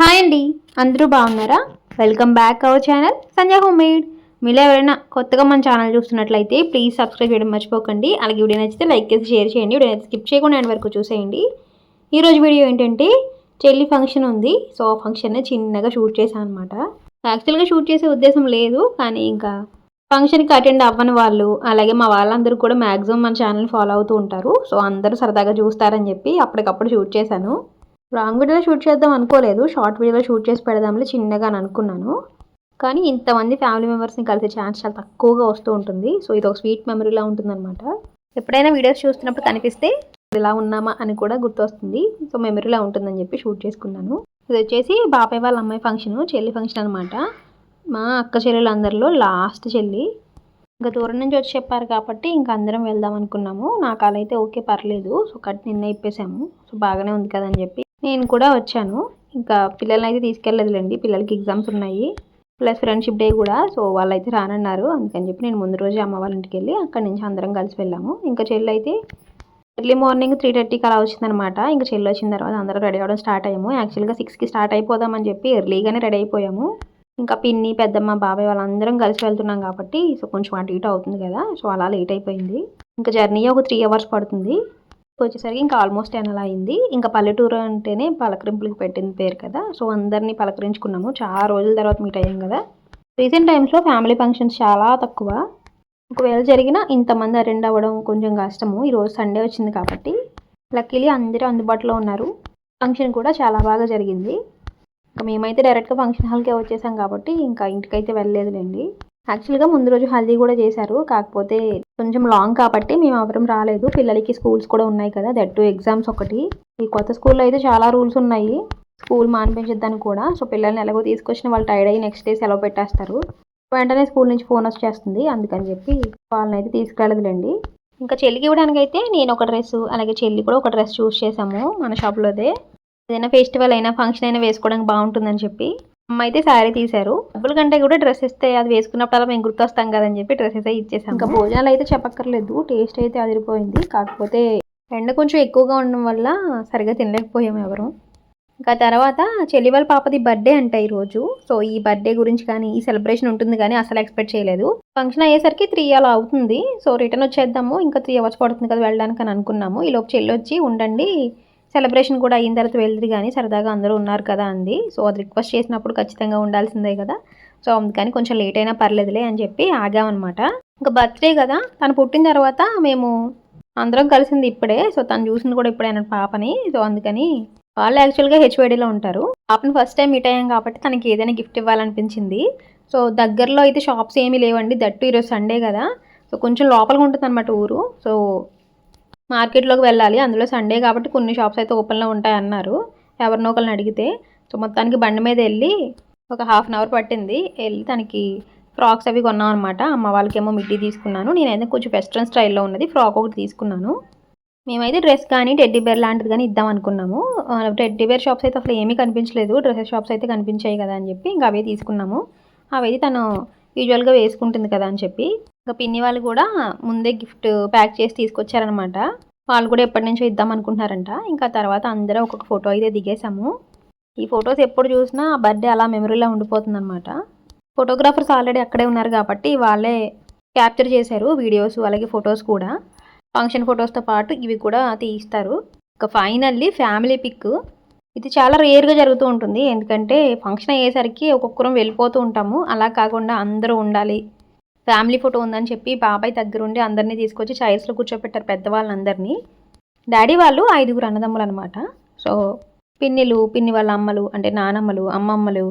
Hi అండి. అందరూ బాగున్నారా? Welcome back our channel Sanjay home made మీలో ఎవరైనా కొత్తగా మన ఛానల్ చూస్తున్నట్లయితే ప్లీజ్ సబ్స్క్రైబ్ చేయడం మర్చిపోకండి. అలాగే వీడియో నచ్చితే లైక్ చేసి షేర్ చేయండి. వీడియో స్కిప్ చేయకుండా ఎండ్ వరకు చూసేయండి. ఈరోజు వీడియో ఏంటంటే చెల్లి ఫంక్షన్ ఉంది. సో ఆ ఫంక్షన్ని చిన్నగా షూట్ చేశాను అనమాట యాక్చువల్గా షూట్ చేసే ఉద్దేశం లేదు. కానీ ఇంకా ఫంక్షన్కి అటెండ్ అవ్వని వాళ్ళు అలాగే మా వాళ్ళందరూ కూడా మ్యాక్సిమం మన ఛానల్ ఫాలో అవుతూ ఉంటారు. సో అందరూ సరదాగా చూస్తారని చెప్పి అప్పటికప్పుడు షూట్ చేశాను. లాంగ్ వీడియోలో షూట్ చేద్దాం అనుకోలేదు. షార్ట్ వీడియోలో షూట్ చేసి పెడదాంలే చిన్నగా అని అనుకున్నాను. కానీ ఇంతమంది ఫ్యామిలీ మెంబర్స్ని కలిసే ఛాన్స్ చాలా తక్కువగా వస్తూ ఉంటుంది. సో ఇది ఒక స్వీట్ మెమరీలా ఉంటుందన్నమాట. ఎప్పుడైనా వీడియోస్ చూస్తున్నప్పుడు కనిపిస్తే ఇలా ఉన్నామా అని కూడా గుర్తొస్తుంది. సో మెమరీలా ఉంటుందని చెప్పి షూట్ చేసుకున్నాను. ఇది వచ్చేసి బాబాయ్ వాళ్ళ అమ్మాయి ఫంక్షన్ చెల్లి ఫంక్షన్ అనమాట మా అక్క చెల్లెలందరిలో లాస్ట్ చెల్లి. ఇంకా దూరం నుంచి వచ్చి చెప్పారు కాబట్టి ఇంకా అందరం వెళ్దాం అనుకున్నాము. నాకు అలా అయితే ఓకే పర్లేదు. సో కట్ నిన్న ఇప్పేసాము. సో బాగానే ఉంది కదని చెప్పి నేను కూడా వచ్చాను. ఇంకా పిల్లల్ని అయితే తీసుకెళ్ళలేదులేండి పిల్లలకి ఎగ్జామ్స్ ఉన్నాయి. ప్లస్ ఫ్రెండ్షిప్ డే కూడా. సో వాళ్ళైతే రానన్నారు. అందుకని చెప్పి నేను ముందు రోజే అమ్మ వాళ్ళ ఇంటికి వెళ్ళి అక్కడి నుంచి అందరం కలిసి వెళ్ళాము. ఇంకా చెల్లి అయితే ఎర్లీ మార్నింగ్ త్రీ థర్టీకి అలా వచ్చిందనమాట ఇంకా చెల్లి వచ్చిన తర్వాత అందరం రెడీ అవ్వడం స్టార్ట్ అయ్యాము. యాక్చువల్గా సిక్స్కి స్టార్ట్ అయిపోదామని చెప్పి ఎర్లీగానే రెడీ అయిపోయాము. ఇంకా పిన్ని పెద్దమ్మ బాబాయ్ వాళ్ళందరం కలిసి వెళ్తున్నాం కాబట్టి సో కొంచెం అటు ఇటు అవుతుంది కదా. సో అలా లేట్ అయిపోయింది. ఇంకా జర్నీ ఒక త్రీ అవర్స్ పడుతుంది. వచ్చేసరికి ఇంకా ఆల్మోస్ట్ టెన్ అలా అయింది. ఇంకా పల్లెటూరు అంటేనే పలకరింపులకు పెట్టింది పేరు కదా. సో అందరినీ పలకరించుకున్నాము. చాలా రోజుల తర్వాత మీట్ అయ్యాం కదా. రీసెంట్ టైమ్స్లో ఫ్యామిలీ ఫంక్షన్స్ చాలా తక్కువ. ఒకవేళ జరిగినా ఇంతమంది అటెండ్ అవ్వడం కొంచెం కష్టము. ఈరోజు సండే వచ్చింది కాబట్టి. లక్కీలీ అందరూ అందుబాటులో ఉన్నారు. ఫంక్షన్ కూడా చాలా బాగా జరిగింది. ఇంకా మేమైతే డైరెక్ట్గా ఫంక్షన్ హాల్కే వచ్చేసాం కాబట్టి ఇంకా ఇంటికైతే వెళ్ళలేదులేండి. యాక్చువల్గా ముందు రోజు హల్దీ కూడా చేశారు. కాకపోతే కొంచెం లాంగ్ కాబట్టి మేము అవసరం రాలేదు. పిల్లలకి స్కూల్స్ కూడా ఉన్నాయి కదా దట్ టు ఎగ్జామ్స్ ఒకటి. ఈ కొత్త స్కూల్లో అయితే చాలా రూల్స్ ఉన్నాయి. స్కూల్ మానిపించద్దని కూడా. సో పిల్లల్ని ఎలాగో తీసుకొచ్చిన వాళ్ళు టైర్డ్ అయ్యి నెక్స్ట్ డే సెలవు పెట్టేస్తారు. వెంటనే స్కూల్ నుంచి ఫోన్ వచ్చేస్తుంది. అందుకని చెప్పి వాళ్ళని అయితే తీసుకెళ్ళదులేండి ఇంకా చెల్లికి ఇవ్వడానికైతే నేను ఒక డ్రెస్ అలాగే చెల్లి కూడా ఒక డ్రెస్ చూస్ చేసాము మన షాప్లోదే ఏదైనా ఫెస్టివల్ అయినా ఫంక్షన్ అయినా వేసుకోవడానికి బాగుంటుందని చెప్పి. అమ్మ అయితే శారీ తీశారు. డబ్బుల కంటే కూడా డ్రెస్ ఇస్తే అది వేసుకున్నప్పుడు అలా మేము గుర్తొస్తాం కదని చెప్పి డ్రెస్సెస్ అయితే ఇచ్చేసాం ఇంకా భోజనాలు అయితే చెప్పక్కర్లేదు. టేస్ట్ అయితే అదిరిపోయింది. కాకపోతే ఎండ కొంచెం ఎక్కువగా ఉండడం వల్ల సరిగా తినలేకపోయాము ఎవరు. ఇంకా తర్వాత చెల్లి వాళ్ళ పాపది బర్త్డే అంట ఈరోజు. సో ఈ బర్త్డే గురించి కానీ ఈ సెలబ్రేషన్ ఉంటుంది కానీ అసలు ఎక్స్పెక్ట్ చేయలేదు. ఫంక్షన్ అయ్యేసరికి త్రీ అలా అవుతుంది. సో రిటర్న్ వచ్చేద్దాము. ఇంకా త్రీ అవర్స్ పడుతుంది కదా వెళ్ళడానికి అని అనుకున్నాము. ఈలోపు చెల్లి వచ్చి ఉండండి సెలబ్రేషన్ కూడా అయిన తర్వాత వెళ్ళదు కానీ సరదాగా అందరూ ఉన్నారు కదా అంది. సో అది రిక్వెస్ట్ చేసినప్పుడు ఖచ్చితంగా ఉండాల్సిందే కదా. సో అందుకని కొంచెం లేట్ అయినా పర్లేదులే అని చెప్పి ఆగామన్నమాట. ఇంకా బర్త్డే కదా తను పుట్టిన తర్వాత మేము అందరం కలిసింది ఇప్పుడే. సో తను చూసింది కూడా ఇప్పుడే అన్నట్టు పాపని. సో అందుకని వాళ్ళు యాక్చువల్గా హెచ్ఓడిలో ఉంటారు. పాపని ఫస్ట్ టైం మీట్ అయ్యాం కాబట్టి తనకి ఏదైనా గిఫ్ట్ ఇవ్వాలనిపించింది. సో దగ్గరలో అయితే షాప్స్ ఏమీ లేవండి. దట్టు ఈరోజు సండే కదా. సో కొంచెం లోపలిగా ఉంటుంది అనమాట ఊరు. సో మార్కెట్లోకి వెళ్ళాలి. అందులో సండే కాబట్టి కొన్ని షాప్స్ అయితే ఓపెన్లో ఉంటాయి అన్నారు. ఎవరినో ఒకరిని అడిగితే. సో మొత్తానికి బండి మీద వెళ్ళి ఒక హాఫ్ అన్ అవర్ పట్టింది. వెళ్ళి తనకి ఫ్రాక్స్ అవి కొన్నాం అనమాట అమ్మ వాళ్ళకేమో మిడ్డీ తీసుకున్నాను. నేనైతే కొంచెం వెస్ట్రన్ స్టైల్లో ఉన్నది. ఫ్రాక్ ఒకటి తీసుకున్నాను. మేమైతే డ్రెస్ కానీ టెడ్డీ బేర్ లాంటిది కానీ ఇద్దాం అనుకున్నాము. టెడ్డీ బేర్ షాప్స్ అయితే అసలు ఏమీ కనిపించలేదు. డ్రెస్సెస్ షాప్స్ అయితే కనిపించాయి కదా అని చెప్పి ఇంకా అవే తీసుకున్నాము. అవైతే తను యూజువల్గా వేసుకుంటుంది కదా అని చెప్పి ఇంకా పిన్ని వాళ్ళు కూడా ముందే గిఫ్ట్ ప్యాక్ చేసి తీసుకొచ్చారనమాట. వాళ్ళు కూడా ఎప్పటి నుంచో ఇద్దాం అనుకుంటున్నారంట. ఇంకా తర్వాత అందరం ఒక్కొక్క ఫోటో అయితే దిగేసాము ఈ ఫొటోస్ ఎప్పుడు చూసినా బర్త్డే అలా మెమరీలో ఉండిపోతుందన్నమాట ఫోటోగ్రాఫర్స్ ఆల్రెడీ అక్కడే ఉన్నారు కాబట్టి వాళ్ళే క్యాప్చర్ చేశారు వీడియోస్ అలాగే ఫొటోస్ కూడా. ఫంక్షన్ ఫొటోస్తో పాటు ఇవి కూడా తీయిస్తారు. ఇంకా ఫైనల్లీ ఫ్యామిలీ పిక్. ఇది చాలా రేర్గా జరుగుతూ ఉంటుంది. ఎందుకంటే ఫంక్షన్ అయ్యేసరికి ఒక్కొక్కరం వెళ్ళిపోతూ ఉంటాము. అలా కాకుండా అందరూ ఉండాలి. ఫ్యామిలీ ఫోటో ఉందని చెప్పి బాబాయ్ దగ్గరుండి అందరినీ తీసుకొచ్చి చైర్స్లో కూర్చోపెట్టారు పెద్దవాళ్ళందరినీ. డాడీ వాళ్ళు ఐదుగురు అన్నదమ్ములు అనమాట సో పిన్నిలు పిన్ని వాళ్ళ అమ్మలు అంటే నానమ్మలు అమ్మమ్మలు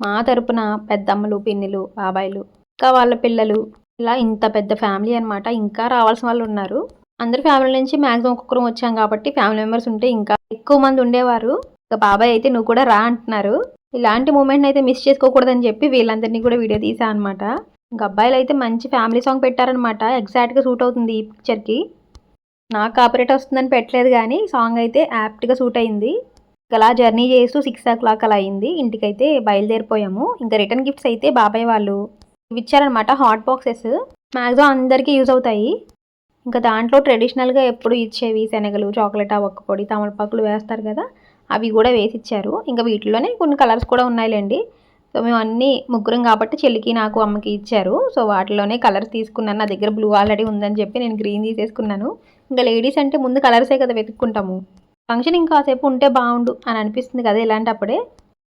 మా తరపున పెద్దమ్మలు పిన్నిలు బాబాయిలు ఇంకా వాళ్ళ పిల్లలు. ఇలా ఇంత పెద్ద ఫ్యామిలీ అనమాట ఇంకా రావాల్సిన వాళ్ళు ఉన్నారు. అందరి ఫ్యామిలీ నుంచి మ్యాక్సిమం ఒక్కొక్కరం వచ్చాం కాబట్టి ఫ్యామిలీ మెంబర్స్ ఉంటే ఇంకా ఎక్కువ మంది ఉండేవారు. ఇంకా బాబాయ్ అయితే నువ్వు కూడా రా అంటున్నారు. ఇలాంటి మూమెంట్ అయితే మిస్ చేసుకోకూడదని చెప్పి వీళ్ళందరినీ కూడా వీడియో తీసా అనమాట ఇంకా అబ్బాయిలు అయితే మంచి ఫ్యామిలీ సాంగ్ పెట్టారనమాట ఎగ్జాక్ట్గా సూట్ అవుతుంది ఈ పిక్చర్కి. నాకు ఆపరేట్ వస్తుందని పెట్టలేదు కానీ సాంగ్ అయితే యాప్ట్గా సూట్ అయింది. అలా జర్నీ చేస్తూ సిక్స్ ఓ క్లాక్ అలా అయింది. ఇంటికైతే బయలుదేరిపోయాము. ఇంకా రిటర్న్ గిఫ్ట్స్ అయితే బాబాయ్ వాళ్ళు ఇవి ఇచ్చారనమాట హాట్ బాక్సెస్. మ్యాక్సిమం అందరికీ యూజ్ అవుతాయి. ఇంకా దాంట్లో ట్రెడిషనల్గా ఎప్పుడు ఇచ్చేవి శనగలు చాక్లెట్ పొడి తమలపాకులు వేస్తారు కదా అవి కూడా వేసి ఇచ్చారు ఇంకా వీటిలోనే కొన్ని కలర్స్ కూడా ఉన్నాయిలేండి. సో మేము అన్నీ ముగ్గురం కాబట్టి చెల్లికి నాకు అమ్మకి ఇచ్చారు. సో వాటిలోనే కలర్స్ తీసుకున్నాను. నా దగ్గర బ్లూ ఆల్రెడీ ఉందని చెప్పి నేను గ్రీన్ తీసేసుకున్నాను. ఇంకా లేడీస్ అంటే ముందు కలర్సే కదా వెతుక్కుంటాము. ఫంక్షన్ ఇంకాసేపు ఉంటే బాగుండు అని అనిపిస్తుంది కదా ఇలాంటప్పుడే.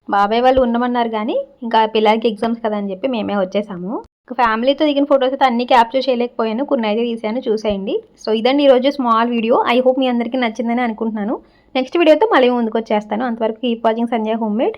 బాబాయ్ వాళ్ళు ఉండమన్నారు కానీ ఇంకా పిల్లలకి ఎగ్జామ్స్ కదా అని చెప్పి మేమే వచ్చేసాము. ఇంకా ఫ్యామిలీతో దిగిన ఫొటోస్ అయితే అన్ని క్యాప్చర్ చేయలేకపోయాను. కొన్ని అయితే తీసాను చూసేయండి. సో ఇదండి ఈరోజు స్మాల్ వీడియో. ఐ హోప్ మీ అందరికీ నచ్చిందని అనుకుంటున్నాను. నెక్స్ట్ వీడియోతో మళ్ళీ ముందుకు వచ్చేస్తాను అంతవరకు keep watching Sanjay home made